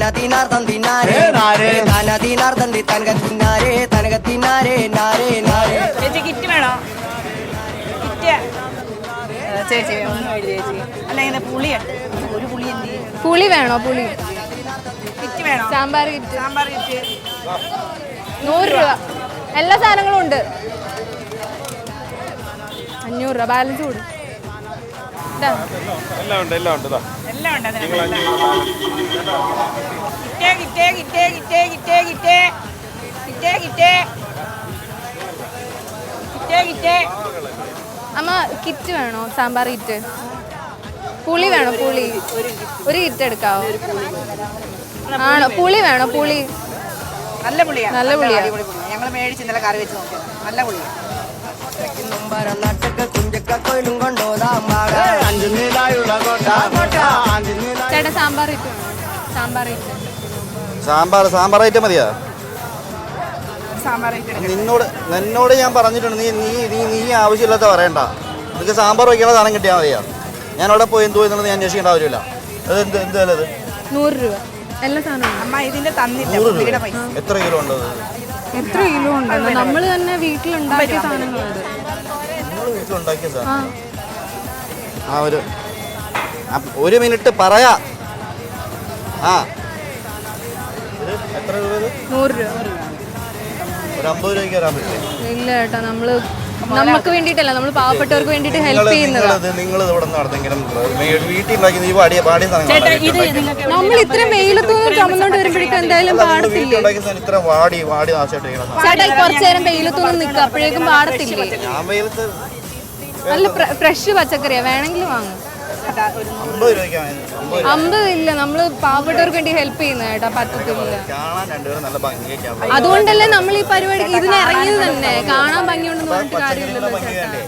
താനതിനാർ തന്തിനാരേ നാരേ. താനതിനാർ തന്തി തനകത്തിനാരേ തനകത്തിനാരേ നാരേ നാരേ. ചേച്ചി കിറ്റ് വേണോ? കിറ്റ്. ചേച്ചി ഒന്ന് എഴുതി ചേച്ചി. അല്ല ഇങ്ങനെ പുളിയുണ്ട് ഒരു പുളി എന്ത് പുളി വേണോ പുളി? കിറ്റ് വേണോ? സാമ്പാർ കിറ്റ്. സാമ്പാർ കിറ്റ്. നൂറ് രൂപ. എല്ലാ സാധനങ്ങളും ഉണ്ട്. അഞ്ഞൂറ് രൂപ. ബാലൻസ് കൂടും. എല്ലാം ഉണ്ട് എല്ലാം ഉണ്ട് എല്ലാം ഉണ്ട് കിറ്റേ കിറ്റേ കിറ്റേ കിറ്റേ കിറ്റേ കിറ്റേ കിറ്റേ കിറ്റേ അമ്മ കിറ്റ് വേണോ? സാമ്പാർ കിറ്റ്. പുളി വേണോ? പുളി. ഒരു കിറ്റ് എടുക്കാവോ? ആണോ? പുളി വേണോ? പുളി. നല്ല പുളിയാണ് നല്ല പുളിയാ. പുളിയാണ് ഞങ്ങൾ മേടിച്ച് ഇന്നലെ കറി വെച്ച് നോക്കിയത്. നല്ല പുളിയാണ് മുമ്പരം നട്ടക്ക് കുഞ്ചക്ക കൊയിലും കൊണ്ടോതാം മാട അഞ്ചു നീലായുള്ള കോട്ട. കോട്ട. അഞ്ചു നീല ചേട്ടാ സാമ്പാർ സാമ്പാർ കിറ്റ് സാമ്പാർ സാമ്പാർ ഐറ്റം മതിയാ? സാമ്പാർ നിന്നോട് നിന്നോട് ഞാൻ പറഞ്ഞിട്ടുണ്ട്. നീ നീ നീ നീ ആവശ്യമില്ലാത്ത പറയണ്ട. നിനക്ക് സാമ്പാർ വയ്ക്കണ സാധനം കിട്ടിയാൽ മതിയാ. ഞാൻ അവിടെ പോയി എന്ത് പോയി എന്നുള്ളത് ഞാൻ അന്വേഷിക്കേണ്ട ആവശ്യമില്ല. അത് എന്ത് എന്ത് വില നൂറ് രൂപ. എല്ലാ സാധനവും അമ്മ ഇതിന്റെ തന്നില്ല. നൂറ് പുള്ളിയുടെ രൂപ പൈസ. എത്ര കിലോ ഉണ്ടത്? എത്ര കിലോ ഉണ്ട് നമ്മൾ തന്നെ വീട്ടിലുണ്ടാക്കിയ സാധനങ്ങളുണ്ട് വീട്ടിലുണ്ടാക്കിയ സാധനം. ആ ഒരു ആ, ഒരു മിനിറ്റ് പറയാ. ആ. എത്ര രൂപ നൂറ് രൂപ. ഒരു അമ്പത് രൂപയ്ക്ക് വരാൻ പറ്റില്ലേ? ഇല്ല ഏട്ടാ നമ്മൾ നമുക്ക് വേണ്ടിയിട്ടല്ല നമ്മൾ പാവപ്പെട്ടവർക്ക് വേണ്ടിയിട്ട് ഹെൽപ്പ് ചെയ്യുന്നത്. നിങ്ങൾ ഇവിടെ നടന്നെങ്കിലും വീട്ടിൽ ഉണ്ടാക്കി പാടിയ പാടിയ സാധനങ്ങൾ നമ്മൾ ഇത്ര വെയിലത്തൊന്നും ചുമന്നോണ്ട് വരുമ്പോഴേക്കും എന്തായാലും പാടത്തില്ലേ? ഇത്ര വാടി വാടി. ചേട്ടാ കുറച്ചു നേരം വെയിലത്തൊന്നും നിൽക്കുക. അപ്പോഴേക്കും പാടത്തില്ലേ? ഞാൻ വെയിലത്ത് നല്ല ഫ്രഷ് പച്ചക്കറിയാ. വേണമെങ്കിൽ വാങ്ങും. അമ്പത് ഇല്ല നമ്മൾ പാവപ്പെട്ടവർക്ക് വേണ്ടി ഹെൽപ്പ് ചെയ്യുന്ന ചേട്ടാ പറ്റത്തില്ല. അതുകൊണ്ടല്ലേ നമ്മൾ ഈ പരിപാടി ഇതിന് ഇറങ്ങിയത് തന്നെ. കാണാൻ ഭംഗിയുണ്ടെന്ന് പറഞ്ഞിട്ട് കാര്യമില്ലല്ലോ ചേട്ടാ.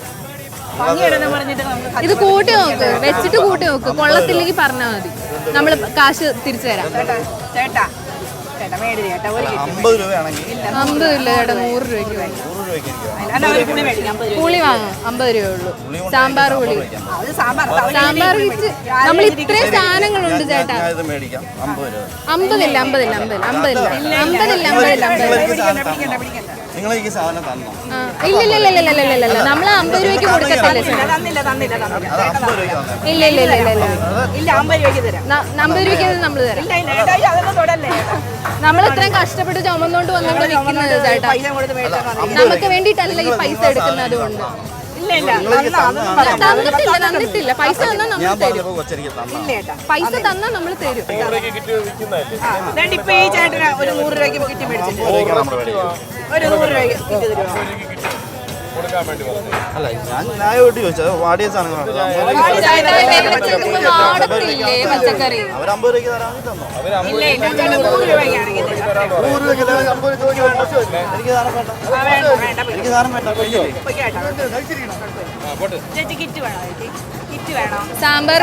ഇത് കൂട്ടി നോക്ക് വെച്ചിട്ട് കൂട്ടി നോക്ക്. കൊള്ളത്തില്ലെങ്കിൽ പറഞ്ഞാൽ മതി. നമ്മൾ കാശ് തിരിച്ചു തരാം. ചേട്ടാ ചേട്ടാ ചേട്ടാ മേടി ചേട്ടാ ഒരു അമ്പത് രൂപയാണെങ്കിൽ അമ്പത് ഇല്ല ചേട്ടാ നൂറ് രൂപയ്ക്ക് വാങ്ങി നൂറ് രൂപയ്ക്ക് എനിക്ക് വേണം. അല്ല ഒരു പുളി മേടിക്കാം അമ്പത് രൂപ പുളി വാങ്ങും അമ്പത് രൂപയേ ഉള്ളൂ സാമ്പാർ പുളി അത് സാമ്പാർ സാമ്പാർ വിറ്റ് നമ്മൾ ഇത്രയും സാധനങ്ങളുണ്ട് ചേട്ടാ ഞാൻ ഇത് മേടിക്കാം അമ്പത് രൂപ അമ്പതില്ല അമ്പതില്ല അമ്പതില്ല അമ്പതില്ല അമ്പതില്ല അമ്പതില്ല അമ്പതില്ല സാധനം പിടിക്കണ്ട പിടിക്കണ്ട നിങ്ങൾ ഈ സാധനം തന്നോ? നമ്മൾ അമ്പത് രൂപയ്ക്ക് തന്നില്ല തന്നില്ല ഇല്ല ഇല്ല ഇല്ല ഇല്ല. ഇല്ല രൂപയ്ക്ക് നമ്മൾ നമ്മൾ ഇത്രയും കഷ്ടപ്പെട്ട് ചുമന്നുകൊണ്ട് വന്നിട്ട് നമുക്ക് വേണ്ടിട്ടല്ല ഈ പൈസ എടുക്കുന്നത് കൊണ്ട് ഇല്ല ഇല്ല. തന്നാ, അതൊന്നും തന്നിട്ടില്ല തന്നിട്ടില്ല. പൈസ തന്നാൽ നമ്മൾ ഞാൻ തരും. പറഞ്ഞപ്പോൾ കൊച്ചരിക്ക് തന്നോ. ഇല്ല ചേട്ടാ പൈസ തന്നാൽ നമ്മൾ തരും. നൂറുരൂപയ്ക്ക് കിട്ടി വിൽക്കുന്നതല്ലേ ആ, ദാണ്ട് ഇപ്പൊ ഈ ചേട്ടന് ഒരു നൂറ് രൂപയ്ക്ക് കിട്ടി മേടിച്ചിട്ട് ഒരു നൂറ് രൂപയ്ക്ക് കിട്ടി തരുമോ അല്ല ഞാൻ ന്യായമായിട്ട് ചോദിച്ചത് വാടിയ സാധനങ്ങളാണ്. അവർ അമ്പത് രൂപയ്ക്ക് തന്നോ നൂറ് രൂപയ്ക്ക് രൂപയ്ക്ക് എനിക്ക് എനിക്ക് സാമ്പാർ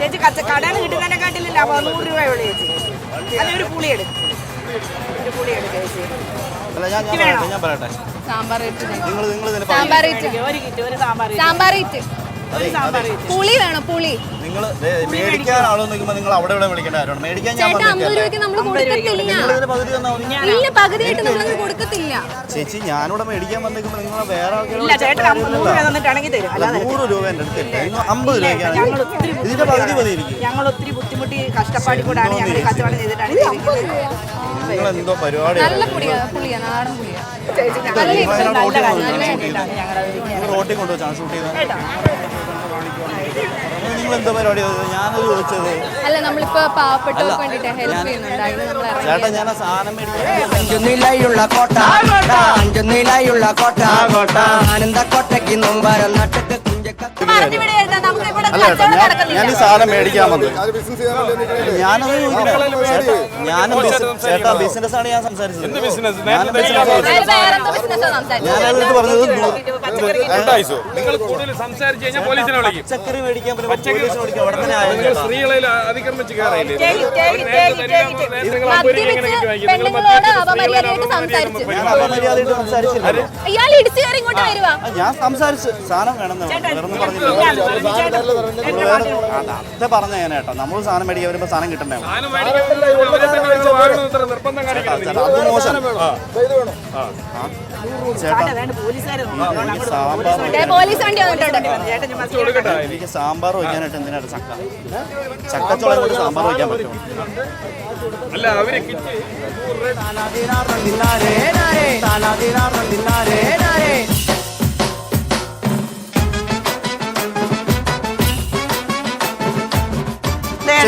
ചേച്ചി കടയിൽ കിട്ടുന്നതിനെക്കാട്ടില്ല ലാഭം നൂറ് രൂപയുള്ളൂ ചേച്ചി. അതൊരു പുളി ഒരു പുളി ചേച്ചി. ഞാൻ പറയട്ടെ സാമ്പാർ സാമ്പാർ സാമ്പാർ പുളി വേണം? പുളി. നിങ്ങൾ മേടിക്കാൻ ആളോ നിൽക്കുമ്പോ നിങ്ങൾ അവിടെ ഇവിടെ വിളിക്കേണ്ട മേടിക്കാൻ ഞാൻ ചേച്ചി ഞാനിവിടെ മേടിക്കാൻ വന്നിരിക്കുമ്പോ നിങ്ങൾ വേറെ നൂറ് രൂപ എന്റെ അടുത്ത് അമ്പത് രൂപയ്ക്കാണ് ഇതിന്റെ പകുതി പതിയിരിക്കും ഞങ്ങൾ ഒത്തിരി ബുദ്ധിമുട്ടി കഷ്ടപ്പാടി കൂടാണ്. ഞങ്ങൾ കച്ചവടം ചെയ്തിട്ടാണ് നിങ്ങൾ എന്തോ പരിപാടി നല്ല പുളിയാ പുളിയാ നാടൻ പുളിയാ. നല്ല നല്ല കാര്യം കൊണ്ടുവച്ചാണ് ഷൂട്ട് നിങ്ങൾ റോട്ടിൽ കൊണ്ടുവച്ചാണ് ഷൂട്ട് ചെയ്തത് നിങ്ങൾ എന്തോ പരിപാടി ചെയ്തത്? ഞാനത് ചോദിച്ചത്. അല്ല നമ്മളിപ്പോ പാവപ്പെട്ടവർക്ക് വേണ്ടിട്ട് ഹെൽപ്പ് ചെയ്യുന്നുണ്ട്. അതിന് ചേട്ടാ ഞാൻ ആ സാധനം മേടിക്കാൻ അഞ്ചു നിലയുള്ള കോട്ട. അഞ്ചു നിലയുള്ള കോട്ട. ആനന്ദ കോട്ടയ്ക്ക് നോമ്പാരം നട്ടിട്ട് കുഞ്ചക്ക അല്ല ചേട്ടാ ഞാൻ ഈ സാധനം മേടിക്കാൻ വന്നത്. ഞാനത് ചേട്ടാ ഞാനും ചേട്ടാ ബിസിനസ് ആണ് ഞാൻ സംസാരിച്ചത്. എന്ത് ബിസിനസ്? ഞാനും ബിസിനസ് അവരുടെ പറഞ്ഞത് നൂ- രണ്ടായിസോ നിങ്ങൾ കൂടുതൽ സംസാരിച്ച് കഴിഞ്ഞാൽ പോലീസിനെ വിളിക്കും. പച്ചക്കറി മേടിക്കാൻ പറ്റും പോലീസിനെ അവിടെ തന്നെ ആയാലും നിങ്ങൾ ചേട്ടാ. സ്ത്രീകളെ അതിക്രമിച്ച് കയറിയില്ലേ? പെണ്ണുങ്ങളോട് അപമര്യാദയായിട്ട് സംസാരിച്ചു ഞാൻ അപമര്യാദയായിട്ട് സംസാരിച്ചില്ല. ഇയാൾ ഇടിച്ചു കയറി ഇങ്ങോട്ട് വരുവാ. ഞാൻ സംസാരിച്ച് സാധനം വേണമെന്ന് പറഞ്ഞു. വേറെ പറഞ്ഞില്ല. അതെ പറഞ്ഞ ഞാനേട്ടോ ഏട്ടാ നമ്മൾ സാധനം മേടിക്കാൻ വരുമ്പോൾ സാധനം കിട്ടണ്ടേ അത് മോശം ചേട്ടാ എനിക്ക് സാമ്പാർ വയ്ക്കാനായിട്ട് എന്തിനാണ് ചക്ക ചക്കച്ചോളം കൊണ്ട് സാമ്പാർ വയ്ക്കാൻ പറ്റുമോ അല്ല അവർ കിറ്റ് താനാതിനാർന്നിന്നാരേ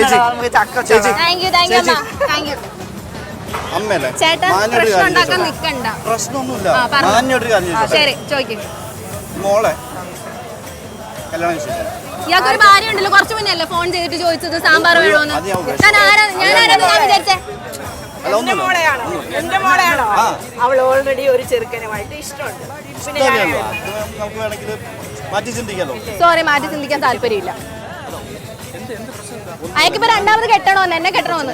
ചേച്ചി നമുക്ക് ചക്ക ചേച്ചി താങ്ക് യു താങ്ക് യു അമ്മ. താങ്ക് യു അമ്മയല്ലേ? മാന്യൊരു പ്രശ്നം കാര്യം ഉണ്ടാക്കാൻ? നിക്കണ്ട. പ്രശ്നമൊന്നുമില്ല. ആ, പറഞ്ഞോ. മാന്യൊരു കാര്യം ചോദിച്ചോട്ടെ? ശരി ചോദിക്കും. മോളെ കല്യാണം കഴിച്ചിട്ടില്ല ഇയാൾക്കൊരു ഭാര്യ ഉണ്ടല്ലോ കുറച്ച് മുന്നേ അല്ലേ ഫോൺ ചെയ്തിട്ട് ചോദിച്ചത്? സാമ്പാർ വേണോന്ന്. അത് ഞാൻ ഉപേക്ഷിച്ചു. ഞാൻ ആരാ ഞാൻ ആരാന്ന് ഞാൻ വിചാരിച്ചേ. അല്ല എന്റെ ഒന്നുമില്ല. മോളെയാണോ? എന്റെ മോളെയാണോ? ആ. അവൾ ഓൾറെഡി ഒരു ചെറുക്കനുമായിട്ട് ഇഷ്ടമുണ്ട്. പിന്നെ ഞാൻ. അത് നമുക്ക് വേണമെങ്കിൽ മാറ്റി ചിന്തിക്കാലോ. സോറി മാറ്റി ചിന്തിക്കാൻ താല്പര്യമില്ല. അയക്കിപ്പോ രണ്ടാമത് കെട്ടണോ എന്നെ കെട്ടണോന്ന്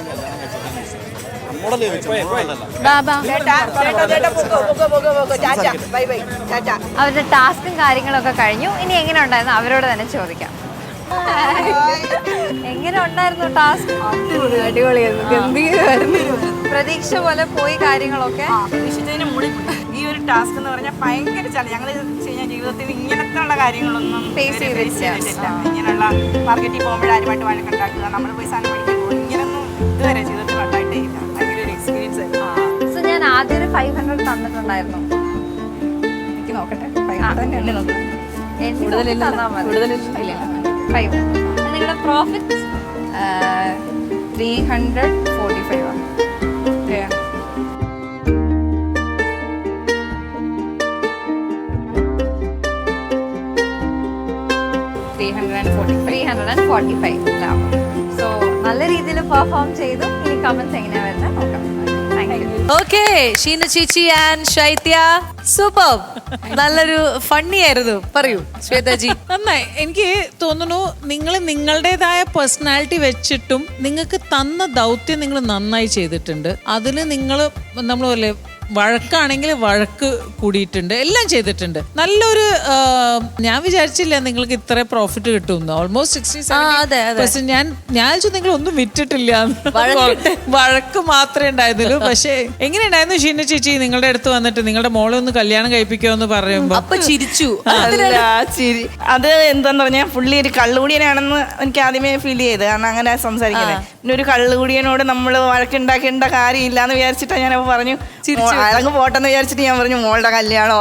അവരുടെ ടാസ്കും കാര്യങ്ങളൊക്കെ കഴിഞ്ഞു. ഇനി എങ്ങനെ ഉണ്ടായിരുന്നു അവരോട് തന്നെ ചോദിക്കാം. എങ്ങനെ ഉണ്ടായിരുന്നു ടാസ്ക്? അടിപൊളിയായിരുന്നു. ഗംഭീരമായിരുന്നു. പ്രതീക്ഷ പോലെ പോയി കാര്യങ്ങളൊക്കെ. ടാസ്ക് എന്ന് പറഞ്ഞാൽ ഭയങ്കര ചില ഞങ്ങൾ ചെയ്യുന്ന ജീവിതത്തിൽ ഇങ്ങനത്തെ ഉള്ള കാര്യങ്ങളൊന്നും ഫേസ് ചെയ്തിട്ടില്ല. ഇങ്ങനെയുള്ള മാർക്കറ്റിൽ പോകുമ്പോൾ ആരുമായിട്ട് വഴക്കുണ്ടാക്കുക നമ്മൾ പോയി സാധനം പഠിക്കുമ്പോൾ ഇങ്ങനൊന്നും ഇതുവരെ ജീവിതത്തിൽ ഉണ്ടായിട്ടേ ഇല്ല ഭയങ്കര ഒരു എക്സ്പീരിയൻസ് ആയിരുന്നു. സോ ഞാൻ ആദ്യം ഒരു ഫൈവ് ഹൺഡ്രഡ് തന്നിട്ടുണ്ടായിരുന്നു. എനിക്ക് നോക്കട്ടെ. നിങ്ങളുടെ profit three hundred forty five ആണ് ആൻഡ് ഫോർട്ടി ഫൈവ് സോ നല്ല രീതിയിൽ പെർഫോം ചെയ്തു. ഇനി കമന്റ്സ് എങ്ങനെയാ വരുന്നത് നോക്കാം. ഓക്കെ ഷീന ചേച്ചി ആൻഡ് ശൈത്യ. സൂപ്പർ നല്ലൊരു ഫണ്ണി ആയിരുന്നു. പറയൂ ശ്വേതാജി. നന്നായി. എനിക്ക് തോന്നുന്നു നിങ്ങൾ നിങ്ങളുടേതായ പേഴ്സണാലിറ്റി വെച്ചിട്ടും നിങ്ങൾക്ക് തന്ന ദൗത്യം നിങ്ങൾ നന്നായി ചെയ്തിട്ടുണ്ട്. അതിൽ നിങ്ങൾ നമ്മൾ പോലെ വഴക്കാണെങ്കിൽ വഴക്ക് കൂടിയിട്ടുണ്ട്. എല്ലാം ചെയ്തിട്ടുണ്ട്. നല്ലൊരു ഞാൻ വിചാരിച്ചില്ല നിങ്ങൾക്ക് ഇത്ര പ്രോഫിറ്റ് കിട്ടുമെന്ന്. Almost sixty. ഞാൻ ഞാൻ നിങ്ങൾ ഒന്നും വിറ്റിട്ടില്ല. വഴക്ക് മാത്രമേ ഉണ്ടായിരുന്നുള്ളൂ. പക്ഷേ എങ്ങനെയുണ്ടായിരുന്നു ഷീന ചേച്ചി? നിങ്ങളുടെ അടുത്ത് വന്നിട്ട് നിങ്ങളുടെ മോളെ ഒന്ന് കല്യാണം കഴിപ്പിക്കുമോ എന്ന് പറയുമ്പോൾ അപ്പൊ ചിരിച്ചു. അല്ല ചിരി. അത് എന്താന്ന് പറഞ്ഞാൽ പുള്ളി ഒരു കള്ളുകൂടിയനാണെന്ന് എനിക്ക് ആദ്യമേ ഫീൽ ചെയ്ത്. കാരണം അങ്ങനെ സംസാരിക്കുന്നത്. പിന്നെ ഒരു കള്ളുകൂടിയനോട് നമ്മൾ വഴക്കുണ്ടാക്കേണ്ട കാര്യമില്ല എന്ന് വിചാരിച്ചിട്ടാ ഞാൻ പറഞ്ഞു. അയാളങ്ങ് പോട്ടെന്ന് വിചാരിച്ചിട്ട് ഞാൻ പറഞ്ഞു മോളുടെ കല്യാണം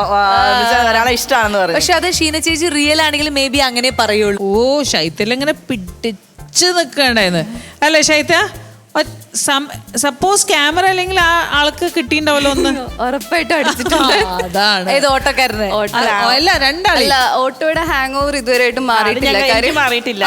ഒരാളെ ഇഷ്ടമാണെന്ന് പറഞ്ഞു പക്ഷെ അത് ഷീന ചേച്ചി റിയൽ ആണെങ്കിൽ മേ ബി അങ്ങനെ പറയുള്ളൂ. ഓ ശൈത്യൽ ഇങ്ങനെ പിടിച്ച് നിൽക്കണ്ടായിരുന്നു അല്ലേ ശൈത്യ? സപ്പോസ് ക്യാമറ അല്ലെങ്കിൽ ആ ആൾക്ക് കിട്ടിയിട്ടുണ്ടാവല്ലോ ഒന്ന്? ഉറപ്പായിട്ടും അടിച്ചിട്ടുണ്ട്. അതാണ്. ഏത് ഓട്ടോക്കാരനെ? അല്ല, അല്ല രണ്ടാളി. അല്ല ഓട്ടോയുടെ ഹാങ് ഓവർ ഇതുവരെയായിട്ടും അത് മാറിയിട്ടില്ല. കാര്യം മാറിയിട്ടില്ല.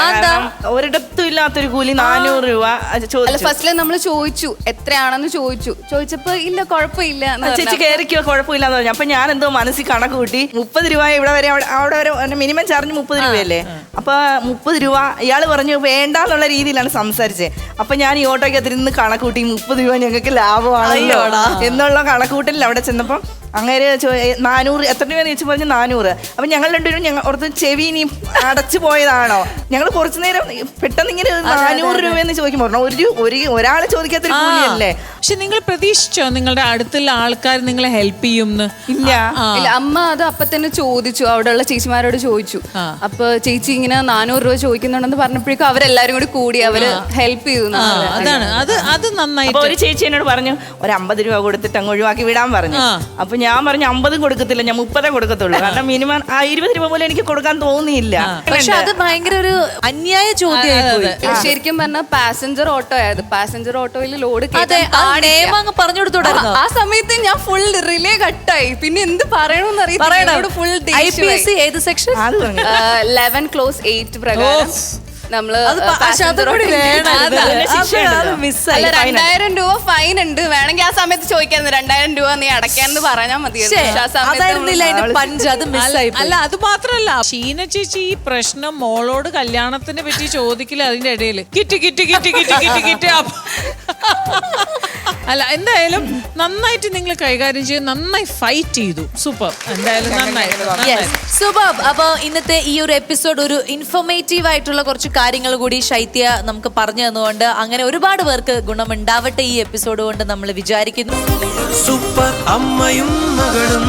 ഒരിടത്തും ഇല്ലാത്തൊരു കൂലി നാനൂറ് രൂപ അല്ല ചോദിച്ചു. ഫസ്റ്റിൽ നമ്മൾ ചോദിച്ചു എത്രയാണെന്ന് ചോദിച്ചു. ചോദിച്ചപ്പോ ഇല്ല കുഴപ്പമില്ല ചേച്ചി കയറിക്കോ കുഴപ്പമില്ല എന്ന് പറഞ്ഞു. അപ്പൊ ഞാൻ എന്തോ മനസ്സിൽ കണക്ക് കൂട്ടി മുപ്പത് രൂപ ഇവിടെ വരെ അവിടെ- അവിടെ വരെ മിനിമം ചാർജ് മുപ്പത് രൂപയല്ലേ? അപ്പൊ മുപ്പത് രൂപ ഇയാൾ പറഞ്ഞു വേണ്ട എന്നുള്ള രീതിയിലാണ് സംസാരിച്ചത് അപ്പൊ ഞാൻ ഈ ഓട്ടോയ്ക്ക് അതിരുന്ന് നിന്ന് കണക്കൂട്ടി മുപ്പത് രൂപ ഞങ്ങൾക്ക് ലാഭമാണല്ലോ എന്നുള്ള കണക്കൂട്ടലിൽ അവിടെ ചെന്നപ്പം അങ്ങനെ നാനൂറ് എത്ര രൂപ ചോദിച്ചു പറഞ്ഞു നാനൂറ്. അപ്പൊ ഞങ്ങൾ രണ്ടുപേരും ഞങ്ങൾ ഓർത്ത് ചെവി ഇനി അടച്ചു പോയതാണോ? ഞങ്ങൾ കുറച്ചു നേരം പെട്ടെന്ന് ഇങ്ങനെ നാനൂറ് രൂപയെന്ന് ചോദിക്കുമ്പോൾ പറഞ്ഞു, ഒരു ഒരു ഒരാൾ ചോദിക്കാത്ത കൂലിയല്ലേ? പക്ഷെ നിങ്ങൾ പ്രതീക്ഷിച്ചോ നിങ്ങളുടെ അടുത്തുള്ള ആൾക്കാർ നിങ്ങളെ ഹെൽപ്പ് ചെയ്യും ഇല്ല. അമ്മ അത് അപ്പൊ തന്നെ ചോദിച്ചു അവിടെയുള്ള ചേച്ചിമാരോട് ചോദിച്ചു. അപ്പൊ ചേച്ചി ഇങ്ങനെ നാനൂറ് രൂപ ചോദിക്കുന്നുണ്ടെന്ന് പറഞ്ഞപ്പോഴേക്കും അവരെല്ലാരും കൂടി കൂടി അവർ ഹെൽപ്പ് ചെയ്തു അതാണ്. അത് അത് നന്നായി ഒരു ചേച്ചി എന്നോട് പറഞ്ഞു ഒരു അമ്പത് രൂപ കൊടുത്തിട്ട് അങ്ങ് ഒഴിവാക്കി വിടാൻ പറഞ്ഞു. അപ്പൊ ഞാൻ പറഞ്ഞ അമ്പതും കൊടുക്കത്തില്ല ഞാൻ മുപ്പതേ കൊടുക്കത്തുള്ളൂ. കാരണം മിനിമം ആ ഇരുപത് രൂപ പോലും എനിക്ക് കൊടുക്കാൻ തോന്നിയില്ല. പക്ഷെ അത് ഭയങ്കര ഒരു അന്യായ ചോദ്യം പോയി. ശരിക്കും പറഞ്ഞാൽ പാസഞ്ചർ ഓട്ടോ ആയത് പാസഞ്ചർ ഓട്ടോയിൽ ലോഡ് അങ്ങ് പറഞ്ഞു കൊടുത്തോടായിരുന്നു ആ സമയത്ത് ഞാൻ ഫുൾ റിലേ കട്ടായി പിന്നെ എന്ത് പറയണമെന്ന് അറിയാം full I P S C ഏത് സെക്ഷൻ ലെവൻ ക്ലോസ് എയ്റ്റ് പ്രകാരം. നമ്മൾ അല്ല രണ്ടായിരം രൂപ ഫൈൻ ഉണ്ട്. വേണമെങ്കിൽ ആ സമയത്ത് ചോദിക്കാന്ന് രണ്ടായിരം രൂപ നീ അടയ്ക്കാന്ന് പറഞ്ഞാൽ മതിയായിരുന്നു ആ സമയത്ത് അതായിരുന്നില്ല അതിന്റെ പഞ്ച് അത് മിസ്സായി അല്ല അല്ല അത് മാത്രല്ല. ഷീന ചേച്ചി ഈ പ്രശ്നം മോളോട് കല്യാണത്തിനെ പറ്റി ചോദിക്കില്ല അതിന്റെ ഇടയിൽ. Kit kit kit kit kit kit. അല്ല എന്തായാലും നന്നായിട്ട് നിങ്ങൾ കൈകാര്യം ചെയ്ത് നന്നായി ഫൈറ്റ് ചെയ്തു. സൂപ്പർ എന്തായാലും നന്നായി. നന്നായി. സൂപ്പർ അപ്പോൾ ഇന്നത്തെ ഈ ഒരു എപ്പിസോഡ് ഒരു ഇൻഫോർമേറ്റീവ് ആയിട്ടുള്ള കുറച്ച് കാര്യങ്ങൾ കൂടി ശൈത്യ നമുക്ക് പറഞ്ഞു തന്നുകൊണ്ട് അങ്ങനെ ഒരുപാട് പേർക്ക് ഗുണമുണ്ടാവട്ടെ ഈ എപ്പിസോഡ് കൊണ്ട് നമ്മൾ വിചാരിക്കുന്നു. സൂപ്പർ അമ്മയും മകളും